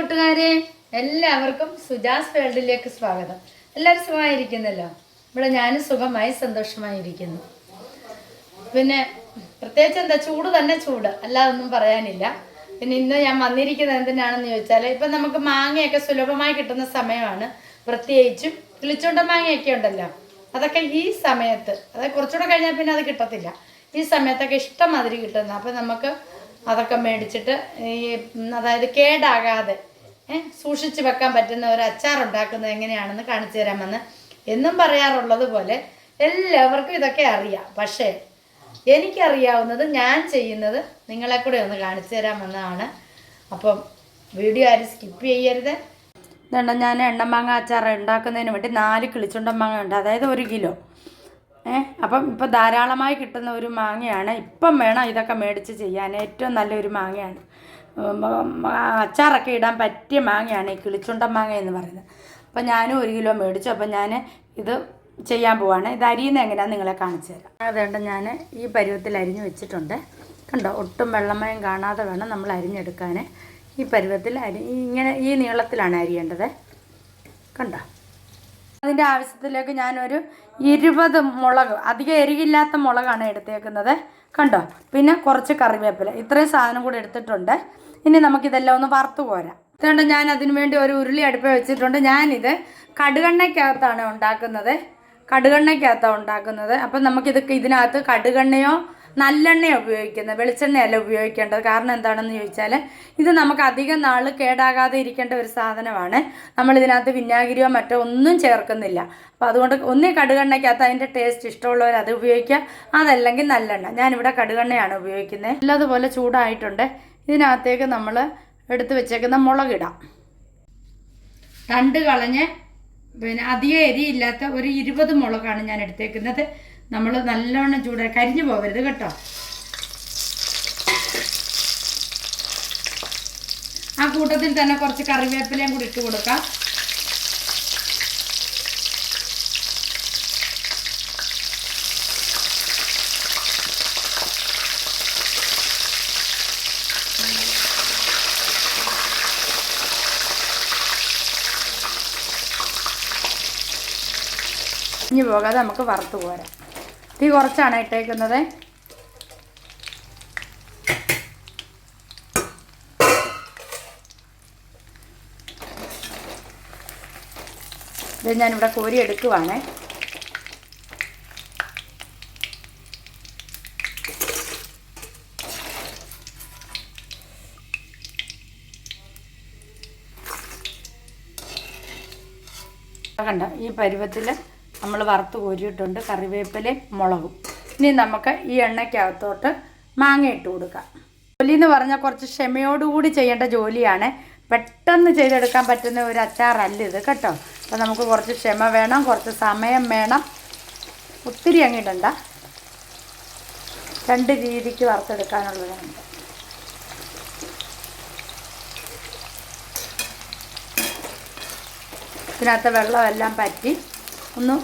കൂട്ടുകാരെ എല്ലാവർക്കും സുജാസ് വേൾഡിലേക്ക് സ്വാഗതം. എല്ലാവരും സുഖമായിരിക്കുന്നല്ലോ? ഇവിടെ ഞാനും സുഖമായി സന്തോഷമായിരിക്കുന്നു. പിന്നെ പ്രത്യേകിച്ച് എന്താ ചൂട് തന്നെ ചൂട്. അല്ലാതൊന്നും പറയാനില്ല. പിന്നെ ഇന്ന് ഞാൻ വന്നിരിക്കുന്നത് എന്തിനാണെന്ന് ചോദിച്ചാൽ ഇപ്പം നമുക്ക് മാങ്ങയൊക്കെ സുലഭമായി കിട്ടുന്ന സമയമാണ്. പ്രത്യേകിച്ചും കിളിച്ചുണ്ട മാങ്ങയൊക്കെ ഉണ്ടല്ലോ. അതൊക്കെ ഈ സമയത്ത് അതായത് കുറച്ചുകൂടെ കഴിഞ്ഞാൽ പിന്നെ അത് കിട്ടത്തില്ല. ഈ സമയത്തൊക്കെ ഇഷ്ടം മാതിരി കിട്ടുന്ന അപ്പം നമുക്ക് അതൊക്കെ മേടിച്ചിട്ട് ഈ അതായത് കേടാകാതെ സൂക്ഷിച്ച് വെക്കാൻ പറ്റുന്ന ഒരു അച്ചാർ ഉണ്ടാക്കുന്നത് എങ്ങനെയാണെന്ന് കാണിച്ചു തരാമെന്ന് എന്നും പറയാറുള്ളത് പോലെ എല്ലാവർക്കും ഇതൊക്കെ അറിയാം. പക്ഷേ എനിക്കറിയാവുന്നത് ഞാൻ ചെയ്യുന്നത് നിങ്ങളെ കൂടെ ഒന്ന് കാണിച്ചു തരാമെന്നാണ്. അപ്പം വീഡിയോ ആരും സ്കിപ്പ് ചെയ്യരുത്. ഇതുണ്ട് ഞാൻ എണ്ണമാങ്ങ അച്ചാർ ഉണ്ടാക്കുന്നതിന് വേണ്ടി നാല് കിളിച്ചുണ്ട മാങ്ങ ഉണ്ട്. അതായത് ഒരു കിലോ. ഏ അപ്പം ഇപ്പം ധാരാളമായി കിട്ടുന്ന ഒരു മാങ്ങയാണ് ഇപ്പം വേണം ഇതൊക്കെ മേടിച്ച് ചെയ്യാൻ. ഏറ്റവും നല്ലൊരു മാങ്ങയാണ്. അച്ചാറൊക്കെ ഇടാൻ പറ്റിയ മാങ്ങയാണ് ഈ കിളിച്ചുണ്ട മാങ്ങ എന്ന് പറയുന്നത്. അപ്പോൾ ഞാനും ഒരു കിലോ മേടിച്ചു. അപ്പോൾ ഞാൻ ഇത് ചെയ്യാൻ പോവാണ്. ഇത് അരിയുന്ന എങ്ങനെയാണെന്ന് നിങ്ങളെ കാണിച്ചു തരാം. അതുകൊണ്ട് ഞാൻ ഈ പരുവത്തിൽ അരിഞ്ഞു വെച്ചിട്ടുണ്ട്. കണ്ടോ? ഒട്ടും വെള്ളമയം കാണാതെ വേണം നമ്മൾ അരിഞ്ഞെടുക്കാൻ ഈ പരുവത്തിൽ അരി ഇങ്ങനെ ഈ നീളത്തിലാണ് അരിയേണ്ടത്. കണ്ടോ? അതിന്റെ ആവശ്യത്തിലേക്ക് ഞാനൊരു ഇരുപത് മുളക് അധികം എരിയില്ലാത്ത മുളകാണ് എടുത്തേക്കുന്നത്. കണ്ടോ? പിന്നെ കുറച്ച് കറിവേപ്പില. ഇത്രയും സാധനം കൂടി എടുത്തിട്ടുണ്ട്. ഇനി നമുക്കിതെല്ലാം ഒന്ന് വറുത്തു പോരാം അതുകൊണ്ട് ഞാൻ അതിനു വേണ്ടി ഒരു ഉരുളി അടുപ്പ് വെച്ചിട്ടുണ്ട്. ഞാനിത് കടുകെണ്ണയ്ക്കകത്താണ് ഉണ്ടാക്കുന്നത്. കടുകെണ്ണയ്ക്കകത്താണ് ഉണ്ടാക്കുന്നത്. അപ്പം നമുക്കിത് ഇതിനകത്ത് കടുകെണ്ണയോ നല്ലെണ്ണയോ ഉപയോഗിക്കുന്നത് വെളിച്ചെണ്ണയല്ല ഉപയോഗിക്കേണ്ടത്. കാരണം എന്താണെന്ന് ചോദിച്ചാൽ ഇത് നമുക്ക് അധികം നാൾ കേടാകാതെ ഇരിക്കേണ്ട ഒരു സാധനമാണ്. നമ്മൾ ഇതിനകത്ത് വിനാഗിരിയോ മറ്റോ ഒന്നും ചേർക്കുന്നില്ല. അപ്പോൾ അതുകൊണ്ട് ഒന്നേ കടുകെണ്ണയ്ക്കകത്ത് അതിന്റെ ടേസ്റ്റ് ഇഷ്ടമുള്ളവർ അത് ഉപയോഗിക്കുക. അതല്ലെങ്കിൽ നല്ലെണ്ണ. ഞാനിവിടെ കടുകെണ്ണയാണ് ഉപയോഗിക്കുന്നത്. നല്ലതുപോലെ ചൂടായിട്ടുണ്ട്. ഇതിനകത്തേക്ക് നമ്മൾ എടുത്ത് വെച്ചേക്കുന്ന മുളകിടാം. രണ്ട് കളഞ്ഞ് പിന്നെ അധികം എരിയില്ലാത്ത ഒരു ഇരുപത് മുളകാണ് ഞാൻ എടുത്തേക്കുന്നത്. നമ്മൾ നല്ലവണ്ണം ചൂട് കരിഞ്ഞു പോകരുത് കേട്ടോ. ആ കൂട്ടത്തിൽ തന്നെ കുറച്ച് കറിവേപ്പിലയും കൂടി ഇട്ട് കൊടുക്കാം. ഇനി പോകാതെ നമുക്ക് വറുത്ത് പോരാം. തീ കുറച്ചാണ് ഇട്ടേക്കുന്നത്. ഇത് ഞാനിവിടെ കോരി എടുക്കുവാണേ. കണ്ട ഈ പരുവത്തിൽ നമ്മൾ വറുത്ത് കോരിയിട്ടുണ്ട് കറിവേപ്പിലയും മുളകും. ഇനി നമുക്ക് ഈ എണ്ണയ്ക്കകത്തോട്ട് മാങ്ങ ഇട്ട് കൊടുക്കാം. ജോലി എന്ന് പറഞ്ഞാൽ കുറച്ച് ക്ഷമയോടുകൂടി ചെയ്യേണ്ട ജോലിയാണ്. പെട്ടെന്ന് ചെയ്തെടുക്കാൻ പറ്റുന്ന ഒരു അച്ചാറല്ല ഇത് കേട്ടോ. അപ്പോൾ നമുക്ക് കുറച്ച് ക്ഷമ വേണം കുറച്ച് സമയം വേണം. ഒത്തിരി അങ്ങിടണ്ട. രണ്ട് രീതിക്ക് വറുത്തെടുക്കാനുള്ളതാണ്. ഇതിനകത്ത് വെള്ളമെല്ലാം പറ്റി. ഒന്ന്.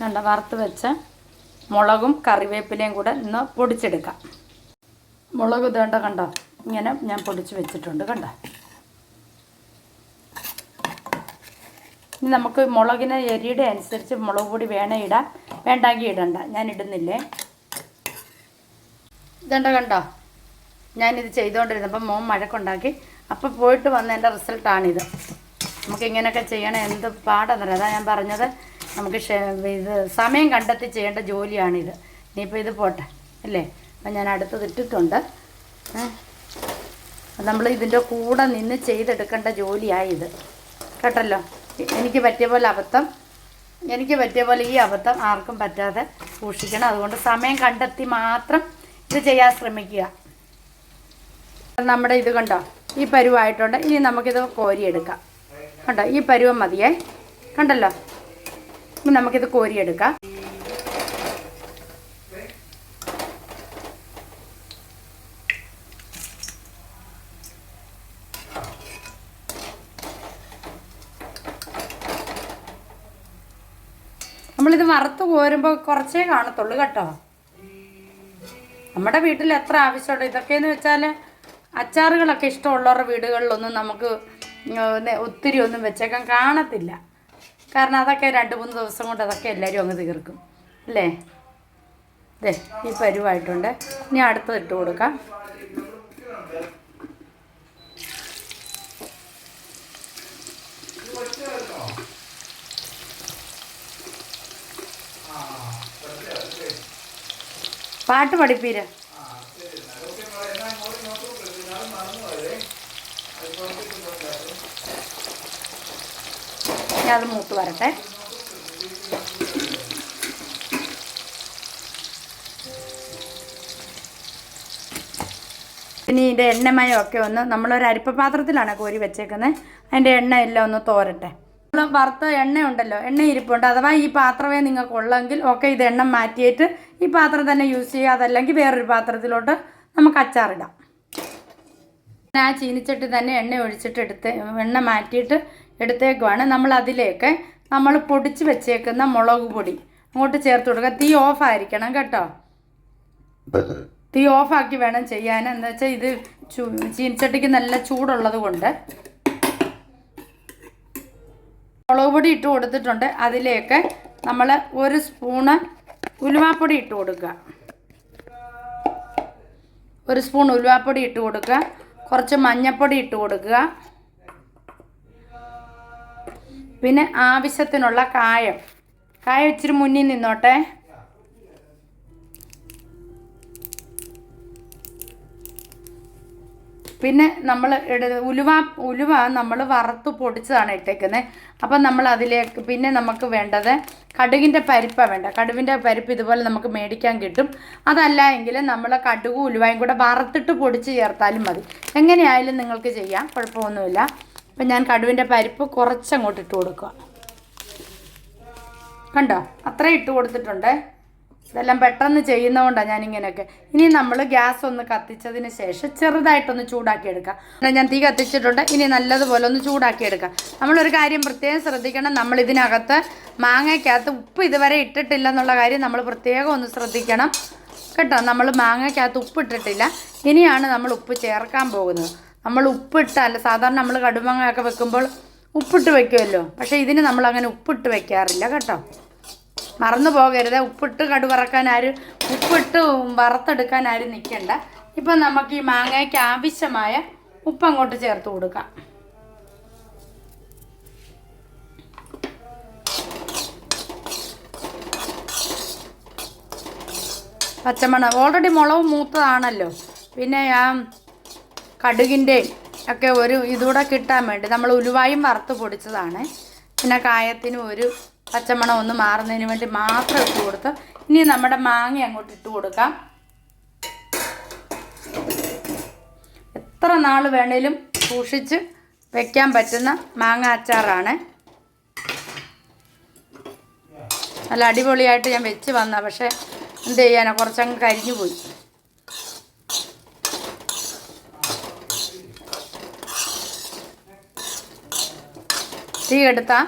നല്ല വറുത്ത് വെച്ച മുളകും കറിവേപ്പിലയും കൂടെ ഇന്ന് പൊടിച്ചെടുക്കാം. മുളക് ഇതേണ്ട കണ്ടോ? ഇങ്ങനെ ഞാൻ പൊടിച്ച് വെച്ചിട്ടുണ്ട് കണ്ടോ? ഇനി നമുക്ക് മുളകിന് എരിയുടെ അനുസരിച്ച് മുളക് പൊടി വേണേ ഇടാം. വേണ്ടാങ്കി ഇടണ്ട. ഞാൻ ഇടുന്നില്ലേ? ഇതണ്ട കണ്ടോ? ഞാനിത് ചെയ്തുകൊണ്ടിരുന്നപ്പോൾ മോൻ മഴക്കുണ്ടാക്കി. അപ്പോൾ പോയിട്ട് വന്നതിന്റെ റിസൾട്ടാണിത്. നമുക്ക് ഇങ്ങനെയൊക്കെ ചെയ്യണം. എന്ത് പാടെന്നറിയാം. അതാ ഞാൻ പറഞ്ഞത്. നമുക്ക് ഇത് സമയം കണ്ടെത്തി ചെയ്യേണ്ട ജോലിയാണിത്. ഇനിയിപ്പോൾ ഇത് പോട്ടെ. അല്ലേ? അപ്പം ഞാൻ അടുത്തത് ഇട്ടിട്ടുണ്ട്. നമ്മൾ ഇതിന്റെ കൂടെ നിന്ന് ചെയ്തെടുക്കേണ്ട ജോലിയായത്. കേട്ടല്ലോ? എനിക്ക് പറ്റിയ പോലെ അബദ്ധം. എനിക്ക് പറ്റിയ പോലെ ഈ അബദ്ധം ആർക്കും പറ്റാതെ സൂക്ഷിക്കണം. അതുകൊണ്ട് സമയം കണ്ടെത്തി മാത്രം ഇത് ചെയ്യാൻ ശ്രമിക്കുക. നമ്മുടെ ഇത് കണ്ടോ? ഈ പരുവായിട്ടുണ്ട്. ഇനി നമുക്കിത് കോരിയെടുക്കാം. കണ്ടോ? ഈ പരുവം മതിയേ. കണ്ടല്ലോ? ഇനി നമുക്കിത് കോരിയെടുക്കാം. നമ്മളിത് വറുത്ത് കോരുമ്പോൾ കുറച്ചേ കാണത്തുള്ളൂ കേട്ടോ. നമ്മുടെ വീട്ടിൽ എത്ര ആവശ്യമുണ്ട്? ഇതൊക്കെയെന്ന് വെച്ചാൽ അച്ചാറുകളൊക്കെ ഇഷ്ടമുള്ളവരുടെ വീടുകളിലൊന്നും നമുക്ക് ഒത്തിരി ഒന്നും വെച്ചേക്കാൻ കാണത്തില്ല. കാരണം അതൊക്കെ രണ്ട് മൂന്ന് ദിവസം കൊണ്ട് അതൊക്കെ എല്ലാവരും അങ്ങ് തീർക്കും. അല്ലേ? അതെ ഈ പരുവായിട്ടുണ്ട്. ഇനി അടുത്തത് ഇട്ട് കൊടുക്കാം. പാട്ട് പഠിപ്പീര. അത് മൂത്ത് വരട്ടെ. ഇനി ഇതിന്റെ എണ്ണമയമൊക്കെ ഒന്ന് നമ്മളൊരു അരിപ്പ പാത്രത്തിലാണ് കോരി വെച്ചേക്കുന്നത് അതിന്റെ എണ്ണ എല്ലാം ഒന്ന് തോരട്ടെ. വറുത്ത എണ്ണ ഉണ്ടല്ലോ എണ്ണ ഇരിപ്പുണ്ട് അഥവാ ഈ പാത്രമേ നിങ്ങൾക്ക് ഉള്ളെങ്കിൽ ഓക്കെ ഇത് എണ്ണ മാറ്റിയിട്ട് ഈ പാത്രം തന്നെ യൂസ് ചെയ്യുക. അതല്ലെങ്കിൽ വേറൊരു പാത്രത്തിലോട്ട് നമുക്ക് അച്ചാറിടാം ആ ചീനിച്ചട്ടി തന്നെ എണ്ണ ഒഴിച്ചിട്ട് എടുത്ത് എണ്ണ മാറ്റിയിട്ട് എടുത്തേക്കുവാണ്. നമ്മൾ അതിലേക്ക് നമ്മൾ പൊടിച്ച് വെച്ചേക്കുന്ന മുളക് പൊടി അങ്ങോട്ട് ചേർത്ത് കൊടുക്കുക. തീ ഓഫ് ആയിരിക്കണം കേട്ടോ. തീ ഓഫാക്കി വേണം ചെയ്യാൻ. എന്താ വെച്ചാൽ ഇത് ചീനിച്ചട്ടിക്ക് നല്ല ചൂടുള്ളത് കൊണ്ട് മുളക് പൊടി ഇട്ട് കൊടുത്തിട്ടുണ്ട്. അതിലേക്ക് നമ്മൾ ഒരു സ്പൂണ് ഉലുവാപ്പൊടി ഇട്ട് കൊടുക്കുക. ഒരു സ്പൂൺ ഉലുവാപ്പൊടി ഇട്ട് കൊടുക്കുക. കുറച്ച് മഞ്ഞൾപ്പൊടി ഇട്ട് കൊടുക്കുക. പിന്നെ ആവശ്യത്തിനുള്ള കായം. കായം ഇച്ചിരി മുന്നിൽ നിന്നോട്ടെ. പിന്നെ നമ്മൾ ഉലുവ ഉലുവ നമ്മൾ വറുത്ത് പൊടിച്ചതാണ് ഇട്ടേക്കുന്നത് അപ്പം നമ്മൾ അതിലേക്ക് പിന്നെ നമുക്ക് വേണ്ടത് കടുകിന്റെ പരിപ്പാണ് വേണ്ട കടുവിന്റെ പരിപ്പ് ഇതുപോലെ നമുക്ക് മേടിക്കാൻ കിട്ടും. അതല്ല എങ്കിൽ നമ്മൾ കടുകും ഉലുവായും കൂടെ വറുത്തിട്ട് പൊടിച്ച് ചേർത്താലും മതി. എങ്ങനെയായാലും നിങ്ങൾക്ക് ചെയ്യാം. കുഴപ്പമൊന്നുമില്ല. അപ്പം ഞാൻ കടുവിന്റെ പരിപ്പ് കുറച്ചങ്ങോട്ട് ഇട്ട് കൊടുക്കുക. കണ്ടോ? അത്രയും ഇട്ട് കൊടുത്തിട്ടുണ്ട്. ഇതെല്ലാം പെട്ടെന്ന് ചെയ്യുന്നതുകൊണ്ടാണ് ഞാൻ ഇങ്ങനെയൊക്കെ ഇനി നമ്മൾ ഗ്യാസ് ഒന്ന് കത്തിച്ചതിന് ശേഷം ചെറുതായിട്ടൊന്ന് ചൂടാക്കി എടുക്കാം ഞാൻ തീ കത്തിച്ചിട്ടുണ്ട്. ഇനി നല്ലതുപോലെ ഒന്ന് ചൂടാക്കി എടുക്കാം നമ്മളൊരു കാര്യം പ്രത്യേകം ശ്രദ്ധിക്കണം. നമ്മൾ ഇതിനകത്ത് മാങ്ങയ്ക്കകത്ത് ഉപ്പ് ഇതുവരെ ഇട്ടിട്ടില്ല എന്നുള്ള കാര്യം നമ്മൾ പ്രത്യേകം ഒന്ന് ശ്രദ്ധിക്കണം. കേട്ടോ? നമ്മൾ മാങ്ങയ്ക്കകത്ത് ഉപ്പ് ഇട്ടിട്ടില്ല. ഇനിയാണ് നമ്മൾ ഉപ്പ് ചേർക്കാൻ പോകുന്നത്. നമ്മൾ ഉപ്പിട്ടല്ല സാധാരണ നമ്മൾ കടുമാങ്ങയൊക്കെ വെക്കുമ്പോൾ ഉപ്പിട്ട് വെക്കുമല്ലോ പക്ഷേ ഇതിന് നമ്മൾ അങ്ങനെ ഉപ്പിട്ട് വെക്കാറില്ല. കേട്ടോ? മറന്നു പോകരുത്. ഉപ്പിട്ട് കടു വറക്കാൻ ആരും ഉപ്പിട്ട് വറുത്തെടുക്കാൻ ആരും നിൽക്കണ്ട ഇപ്പം നമുക്ക് ഈ മാങ്ങയ്ക്ക് ആവശ്യമായ ഉപ്പ് അങ്ങോട്ട് ചേർത്ത് കൊടുക്കാം. പച്ചമണം ഓൾറെഡി മുളക് മൂത്തതാണല്ലോ. പിന്നെ ആ കടുകിന്റെയും ഒക്കെ ഒരു ഇതുകൂടെ കിട്ടാൻ വേണ്ടി നമ്മൾ ഉലുവായും വറുത്ത് പൊടിച്ചതാണ്. പിന്നെ കായത്തിനും ഒരു പച്ചമണം ഒന്ന് മാറുന്നതിന് വേണ്ടി മാത്രം ഇട്ട് കൊടുത്ത് ഇനി നമ്മുടെ മാങ്ങ അങ്ങോട്ട് ഇട്ട് കൊടുക്കാം. എത്ര നാൾ വേണേലും സൂക്ഷിച്ച് വെക്കാൻ പറ്റുന്ന മാങ്ങ അച്ചാറാണ്. നല്ല അടിപൊളിയായിട്ട് ഞാൻ വെച്ച് വന്ന പക്ഷേ എന്ത് ചെയ്യാനാ കുറച്ചങ്ങ് കരിഞ്ഞു പോയി. തീ എടുത്താ.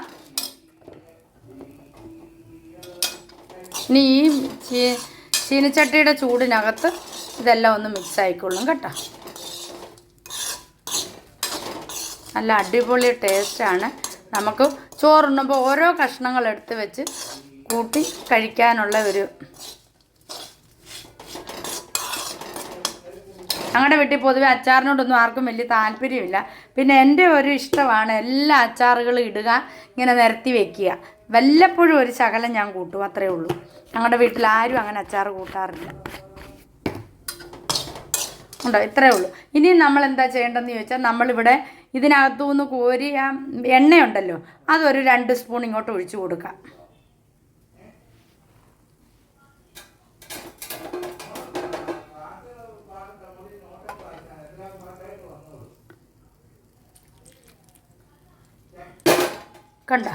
ഇനി ഈ ചീനിച്ചട്ടിയുടെ ചൂടിനകത്ത് ഇതെല്ലാം ഒന്ന് മിക്സ് ആയിക്കൊള്ളും കേട്ടോ. നല്ല അടിപൊളി ടേസ്റ്റാണ് നമുക്ക് ചോറുണ്ണുമ്പോൾ ഓരോ കഷ്ണങ്ങൾ എടുത്ത് വെച്ച് കൂട്ടി കഴിക്കാനുള്ള ഒരു ഞങ്ങളുടെ വീട്ടിൽ പൊതുവെ അച്ചാറിനോടൊന്നും ആർക്കും വലിയ താല്പര്യമില്ല. പിന്നെ എന്റെ ഒരു ഇഷ്ടമാണ് എല്ലാ അച്ചാറുകളും ഇടുക ഇങ്ങനെ നിരത്തി വെക്കുക. വല്ലപ്പോഴും ഒരു ശകലം ഞാൻ കൂട്ടും അത്രേ ഉള്ളൂ. ഞങ്ങളുടെ വീട്ടിൽ ആരും അങ്ങനെ അച്ചാർ കൂട്ടാറില്ല. ഉണ്ടോ? ഇത്രേ ഉള്ളൂ. ഇനി നമ്മൾ എന്താ ചെയ്യേണ്ടതെന്ന് ചോദിച്ചാൽ നമ്മളിവിടെ ഇതിനകത്തു നിന്ന് കോരി എണ്ണയുണ്ടല്ലോ അതൊരു രണ്ട് സ്പൂൺ ഇങ്ങോട്ട് ഒഴിച്ചു കൊടുക്കാം. കണ്ട.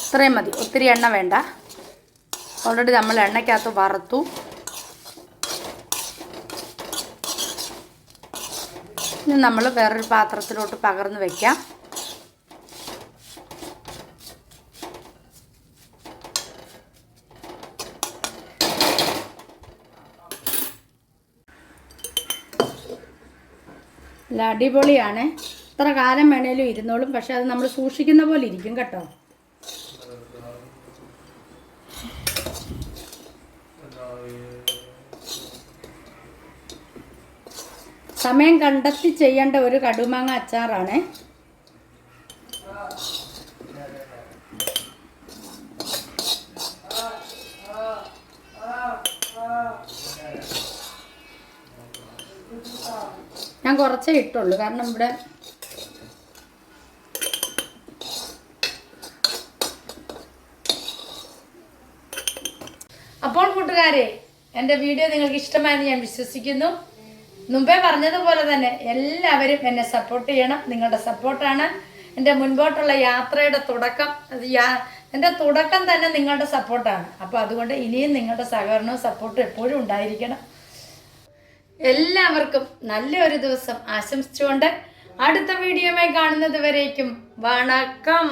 ഇത്രയും മതി. ഒത്തിരി എണ്ണ വേണ്ട. ഓൾറെഡി നമ്മൾ എണ്ണയ്ക്കകത്ത് വറുത്തു. ഇനി നമ്മൾ വേറൊരു പാത്രത്തിലോട്ട് പകർന്ന് വയ്ക്കാം അടിപൊളിയാണ്. എത്ര കാലം വേണേലും ഇരുന്നോളും. പക്ഷെ അത് നമ്മൾ സൂക്ഷിക്കുന്ന പോലെ ഇരിക്കും കേട്ടോ. സമയം കണ്ടെത്തി ചെയ്യേണ്ട ഒരു കടുമാങ്ങ അച്ചാറാണ്. ഞാൻ കുറച്ചേ ഇട്ടുള്ളൂ. കാരണം ഇവിടെ അപ്പോൾ കൂട്ടുകാരെ എന്റെ വീഡിയോ നിങ്ങൾക്ക് ഇഷ്ടമായെന്ന് ഞാൻ വിശ്വസിക്കുന്നു. മുമ്പേ പറഞ്ഞതുപോലെ തന്നെ എല്ലാവരും എന്നെ സപ്പോർട്ട് ചെയ്യണം. നിങ്ങളുടെ സപ്പോർട്ടാണ് എന്റെ മുൻപോട്ടുള്ള യാത്രയുടെ തുടക്കം എന്റെ തുടക്കം തന്നെ നിങ്ങളുടെ സപ്പോർട്ടാണ് അപ്പോൾ അതുകൊണ്ട് ഇനിയും നിങ്ങളുടെ സഹകരണവും സപ്പോർട്ടും എപ്പോഴും ഉണ്ടായിരിക്കണം. എല്ലാവർക്കും നല്ലൊരു ദിവസം ആശംസിച്ചുകൊണ്ട് അടുത്ത വീഡിയോയുമായി കാണുന്നത് വരേക്കും. വണക്കം.